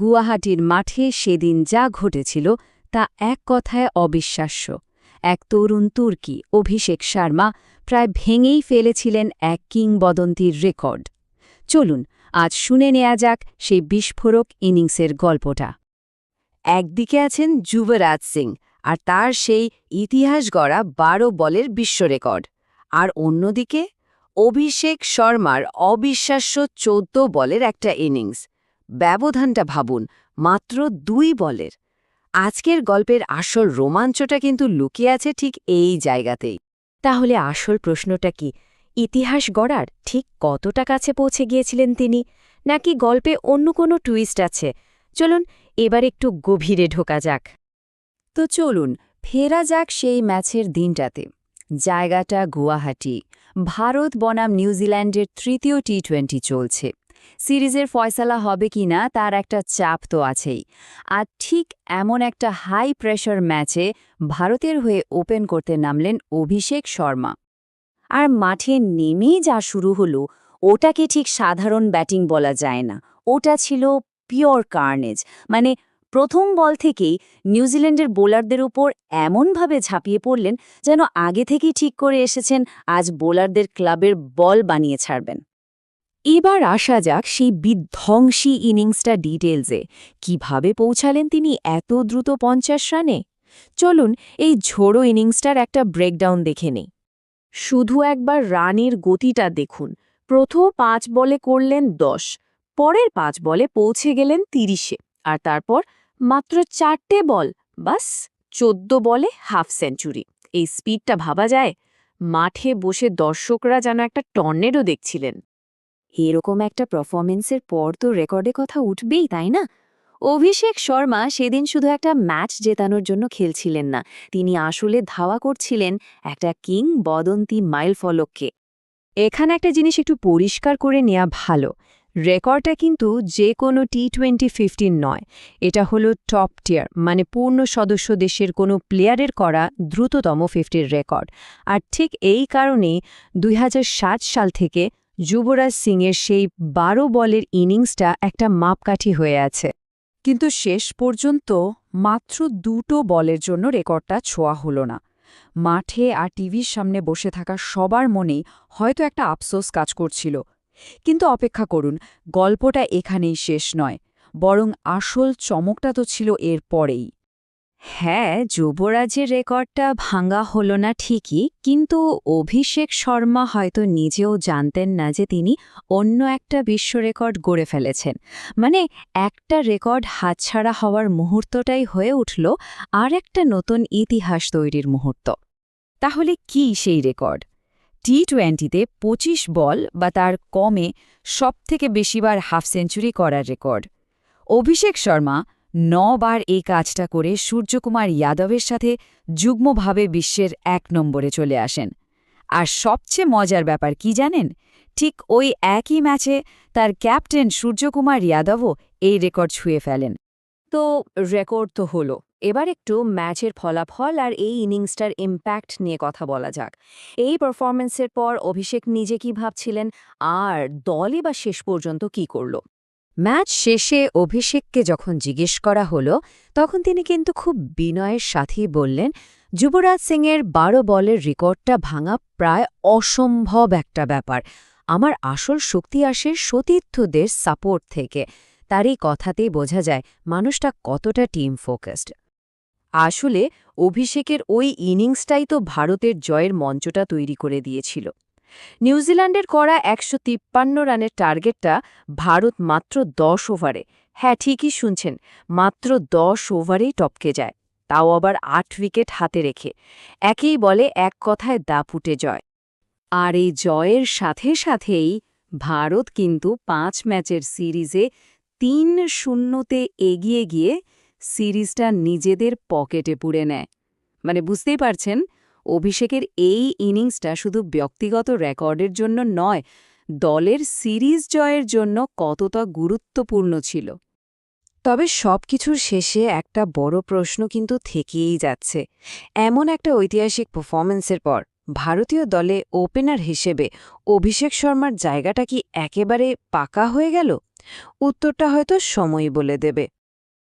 গুয়াহাটির মাঠে সেদিন যা ঘটেছিল তা এক কথায় অবিশ্বাস্য। এক তরুণ তুর্কি, অভিষেক শর্মা, প্রায় ভেঙেই ফেলেছিলেন এক কিংবদন্তির রেকর্ড। চলুন, আজ শুনে নেয়া যাক সেই বিস্ফোরক ইনিংসের গল্পটা। একদিকে আছেন যুবরাজ সিং, আর তার সেই ইতিহাস গড়া বারো বলের বিশ্ব রেকর্ড। আর অন্যদিকে, অভিষেক শর্মার অবিশ্বাস্য চোদ্দ বলের একটা ইনিংস। ব্যবধানটা ভাবুন, মাত্র দুই বলের। আজকের গল্পের আসল রোমাঞ্চটা কিন্তু লুকিয়ে আছে ঠিক এই জায়গাতেই। তাহলে আসল প্রশ্নটা কি, ইতিহাস গড়ার ঠিক কতটা কাছে পৌঁছে গিয়েছিলেন তিনি, নাকি গল্পে অন্য কোনো টুইস্ট আছে? চলুন, এবার একটু গভীরে ঢোকা যাক। তো চলুন, ফেরা যাক সেই ম্যাচের দিনটাতে। জায়গাটা গুয়াহাটি, ভারত বনাম নিউজিল্যান্ডের তৃতীয় টি টোয়েন্টি চলছে। সিরিজের ফয়সালা হবে কি না তার একটা চাপ তো আছেই। আর ঠিক এমন একটা হাই প্রেশার ম্যাচে ভারতের হয়ে ওপেন করতে নামলেন অভিষেক শর্মা। আর মাঠে নেমেই যা শুরু হলো, ওটাকে ঠিক সাধারণ ব্যাটিং বলা যায় না। ওটা ছিল পিওর কার্নেজ মানে প্রথম বল থেকেই নিউজিল্যান্ডের বোলারদের উপর এমনভাবে ঝাঁপিয়ে পড়লেন যেন আগে থেকেই ঠিক করে এসেছেন আজ বোলারদের ক্লাবের বল বানিয়ে ছাড়বেন। এবার আসা যাক সেই বিধ্বংসী ইনিংসটা ডিটেলসে কীভাবে পৌঁছালেন তিনি এত দ্রুত পঞ্চাশ রানে? চলুন এই ঝোড়ো ইনিংসটার একটা ব্রেকডাউন দেখে নেই। শুধু একবার রানের গতিটা দেখুন। প্রথম পাঁচ বলে করলেন দশ, পরের পাঁচ বলে পৌঁছে গেলেন তিরিশে, আর তারপর মাত্র চারটে বল, বাস, চোদ্দ বলে হাফ সেঞ্চুরি। এই স্পিডটা ভাবা যায়? মাঠে বসে দর্শকরা যেন একটা টর্নেডো দেখছিলেন। এরকম একটা পারফরমেন্সের পর তো রেকর্ডে কথা উঠবেই, তাই না? অভিষেক শর্মা সেদিন শুধু একটা ম্যাচ জেতানোর জন্য খেলছিলেন না, তিনি আসলে ধাওয়া করছিলেন একটা কিং বদন্তি মাইল ফলককে। এখানে একটা জিনিস একটু পরিষ্কার করে নেওয়া ভালো রেকর্ডটা কিন্তু যে কোনো টি টোয়েন্টি ফিফটিন নয়, এটা হলো টপ টিয়ার মানে পূর্ণ সদস্য দেশের কোনো প্লেয়ারের করা দ্রুততম ফিফটির রেকর্ড আর ঠিক এই কারণেই দুই হাজার সাত সাল থেকে যুবরাজ সিংয়ের সেই বারো বলের ইনিংসটা একটা মাপকাঠি হয়ে আছে। কিন্তু শেষ পর্যন্ত মাত্র দুটো বলের জন্য রেকর্ডটা ছোঁয়া হলো না। মাঠে আর টিভির সামনে বসে থাকা সবার মনেই হয়তো একটা আফসোস কাজ করছিল। কিন্তু অপেক্ষা করুন, গল্পটা এখানেই শেষ নয়, বরং আসল চমকটা তো ছিল এর পরেই। হ্যাঁ যুবরাজের রেকর্ডটা ভাঙা হলো না ঠিকই, কিন্তু অভিষেক শর্মা হয়তো নিজেও জানতেন না যে তিনি অন্য একটা বিশ্ব রেকর্ড গড়ে ফেলেছেন। মানে একটা রেকর্ড হাতছাড়া হওয়ার মুহূর্তটাই হয়ে উঠল আর একটা নতুন ইতিহাস তৈরির মুহূর্ত। তাহলে কি সেই রেকর্ড? টি টোয়েন্টিতে ২৫ বল বা তার কমে সবথেকে বেশিবার হাফ সেঞ্চুরি করার রেকর্ড। অভিষেক শর্মা নবার এই কাজটা করে সূর্যকুমার যাদবের সাথে যুগ্মভাবে বিশ্বের এক নম্বরে চলে আসেন। আর সবচেয়ে মজার ব্যাপার কি জানেন? ঠিক ওই একই ম্যাচে তার ক্যাপ্টেন সূর্যকুমার যাদবও এই রেকর্ড ছুঁয়ে ফেলেন। তো রেকর্ড তো হলো। এবার একটু ম্যাচের ফলাফল আর এই ইনিংসটার ইম্প্যাক্ট নিয়ে কথা বলা যাক। এই পারফরমেন্সের পর অভিষেক নিজে কি ভাবছিলেন? আর দলই বা শেষ পর্যন্ত কি করল? ম্যাচ শেষে অভিষেককে যখন জিজ্ঞেস করা হলো, তখন তিনি কিন্তু খুব বিনয়ের সাথেই বললেন, যুবরাজ সিংয়ের বারো বলের রেকর্ডটা ভাঙা প্রায় অসম্ভব একটা ব্যাপার। আমার আসল শক্তি আসে সতীর্থদের সাপোর্ট থেকে। তার এই কথাতেই বোঝা যায় মানুষটা কতটা টিম ফোকাসড। আসলে অভিষেকের ওই ইনিংসটাই তো ভারতের জয়ের মঞ্চটা তৈরি করে দিয়েছিল। নিউজিল্যান্ডের করা একশো তিপ্পান্ন রানের টার্গেটটা ভারত মাত্র দশ ওভারে। হ্যাঁ ঠিকই শুনছেন, মাত্র দশ ওভারেই টপকে যায়, তাও আবার আট উইকেট হাতে রেখে। একেই বলে এক কথায় দাপুটে জয়। আর এই জয়ের সাথে সাথেই ভারত কিন্তু পাঁচ ম্যাচের সিরিজে তিন শূন্যতে এগিয়ে গিয়ে সিরিজটা নিজেদের পকেটে পুড়ে নেয়। মানে বুঝতেই পারছেন অভিষেকের এই ইনিংসটা শুধু ব্যক্তিগত রেকর্ডের জন্য নয়, দলের সিরিজ জয়ের জন্য কতটা গুরুত্বপূর্ণ ছিল। তবে সবকিছুর শেষে একটা বড় প্রশ্ন কিন্তু থেকেই যাচ্ছে। এমন একটা ঐতিহাসিক পারফরমেন্সের পর ভারতীয় দলে ওপেনার হিসেবে অভিষেক শর্মার জায়গাটা কি একেবারে পাকা হয়ে গেল? উত্তরটা হয়তো সময়ই বলে দেবে।